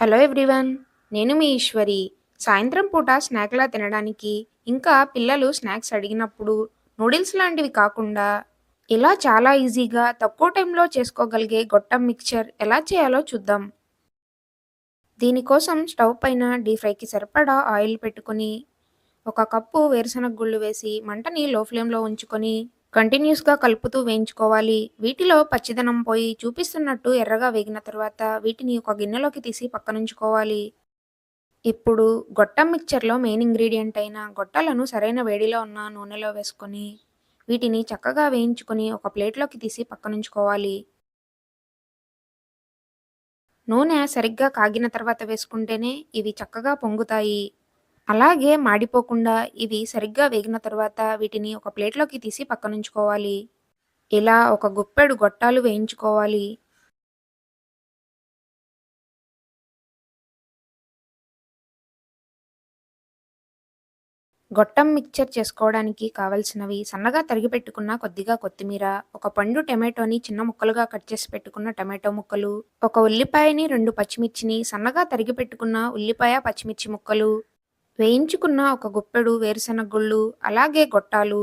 Hello everyone నేను మీ ఈశ్వరి. సాయంత్రం పూట స్నాక్లా తినడానికి ఇంకా పిల్లలు స్నాక్స్ అడిగినప్పుడు నూడిల్స్ లాంటివి కాకుండా ఇలా చాలా ఈజీగా తక్కువ టైంలో చేసుకోగలిగే గొట్టం మిక్చర్ ఎలా చేయాలో చూద్దాం. దీనికోసం స్టవ్ పైన డీ ఫ్రైకి సరిపడా ఆయిల్ పెట్టుకొని ఒక కప్పు వేరుశనగ గుళ్ళు వేసి మంటని లో ఫ్లేమ్లో ఉంచుకొని కంటిన్యూస్గా కలుపుతూ వేయించుకోవాలి. వీటిలో పచ్చిదనం పోయి చూపిస్తున్నట్టు ఎర్రగా వేగిన తర్వాత వీటిని ఒక గిన్నెలోకి తీసి పక్కనుంచుకోవాలి. ఇప్పుడు గొట్టం మిక్చర్లో మెయిన్ ఇంగ్రీడియంట్ అయిన గొట్టాలను సరైన వేడిలో ఉన్న నూనెలో వేసుకొని వీటిని చక్కగా వేయించుకొని ఒక ప్లేట్లోకి తీసి పక్కనుంచుకోవాలి. నూనె సరిగ్గా కాగిన తర్వాత వేసుకుంటేనే ఇవి చక్కగా పొంగుతాయి. అలాగే మాడిపోకుండా ఇవి సరిగ్గా వేగిన తర్వాత వీటిని ఒక ప్లేట్లోకి తీసి పక్కనుంచుకోవాలి. ఇలా ఒక గుప్పెడు గొట్టాలు వేయించుకోవాలి. గొట్టం మిక్చర్ చేసుకోవడానికి కావలసినవి సన్నగా తరిగి పెట్టుకున్న కొద్దిగా కొత్తిమీర ఒక పండు టమాటోని చిన్న ముక్కలుగా కట్ చేసి పెట్టుకున్న టమాటో ముక్కలు ఒక ఉల్లిపాయని రెండు పచ్చిమిర్చిని సన్నగా తరిగి పెట్టుకున్న ఉల్లిపాయ పచ్చిమిర్చి ముక్కలు వేయించుకున్న ఒక గుప్పెడు వేరుశనగ గుళ్ళు అలాగే గొట్టాలు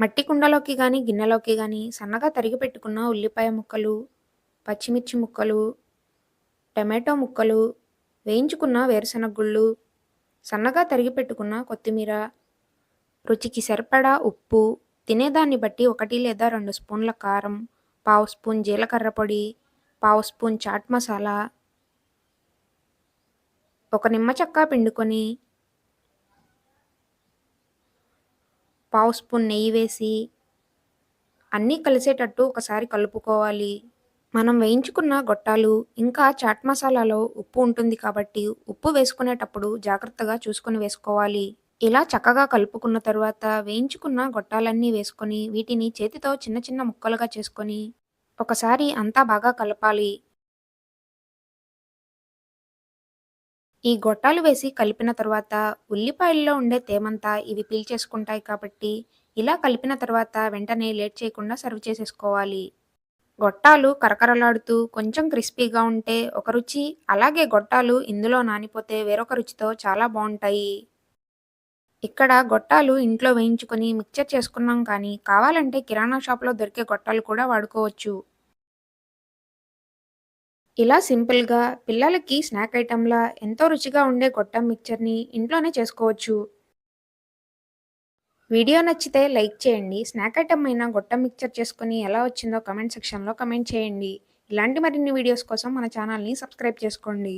మట్టి కుండలోకి కానీ గిన్నెలోకి కానీ సన్నగా తరిగి పెట్టుకున్న ఉల్లిపాయ ముక్కలు పచ్చిమిర్చి ముక్కలు టమాటో ముక్కలు వేయించుకున్న వేరుశనగ గుళ్ళు సన్నగా తరిగి పెట్టుకున్న కొత్తిమీర రుచికి సరిపడా ఉప్పు తినేదాన్ని బట్టి ఒకటి లేదా రెండు స్పూన్ల కారం పావు స్పూన్ జీలకర్ర పొడి పావు స్పూన్ చాట్ మసాలా ఒక నిమ్మ చెక్క పిండుకొని పావు స్పూన్ నెయ్యి వేసి అన్నీ కలిసేటట్టు ఒకసారి కలుపుకోవాలి. మనం వేయించుకున్న గొట్టాలు ఇంకా చాట్ మసాలాలో ఉప్పు ఉంటుంది కాబట్టి ఉప్పు వేసుకునేటప్పుడు జాగ్రత్తగా చూసుకొని వేసుకోవాలి. ఇలా చక్కగా కలుపుకున్న తర్వాత వేయించుకున్న గొట్టాలన్నీ వేసుకొని వీటిని చేతితో చిన్న చిన్న ముక్కలుగా చేసుకొని ఒకసారి అంతా బాగా కలపాలి. ఈ గొట్టాలు వేసి కలిపిన తర్వాత ఉల్లిపాయల్లో ఉండే తేమంతా ఇవి పీల్చేసుకుంటాయి కాబట్టి ఇలా కలిపిన తర్వాత వెంటనే లేట్ చేయకుండా సర్వ్ చేసేసుకోవాలి. గొట్టాలు కరకరలాడుతూ కొంచెం క్రిస్పీగా ఉంటే ఒక రుచి అలాగే గొట్టాలు ఇందులో నానిపోతే వేరొక రుచితో చాలా బాగుంటాయి. ఇక్కడ గొట్టాలు ఇంట్లో వేయించుకొని మిక్చర్ చేసుకున్నాం కానీ కావాలంటే కిరాణా షాప్లో దొరికే గొట్టాలు కూడా వాడుకోవచ్చు. ఇలా సింపుల్గా పిల్లలకి స్నాక్ ఐటెంలా ఎంతో రుచిగా ఉండే గొట్టం మిక్చర్ని ఇంట్లోనే చేసుకోవచ్చు. వీడియో నచ్చితే లైక్ చేయండి. స్నాక్ ఐటమ్ అయినా గొట్టం మిక్చర్ చేసుకుని ఎలా వచ్చిందో కమెంట్ సెక్షన్లో కమెంట్ చేయండి. ఇలాంటి మరిన్ని వీడియోస్ కోసం మన ఛానల్ని సబ్స్క్రైబ్ చేసుకోండి.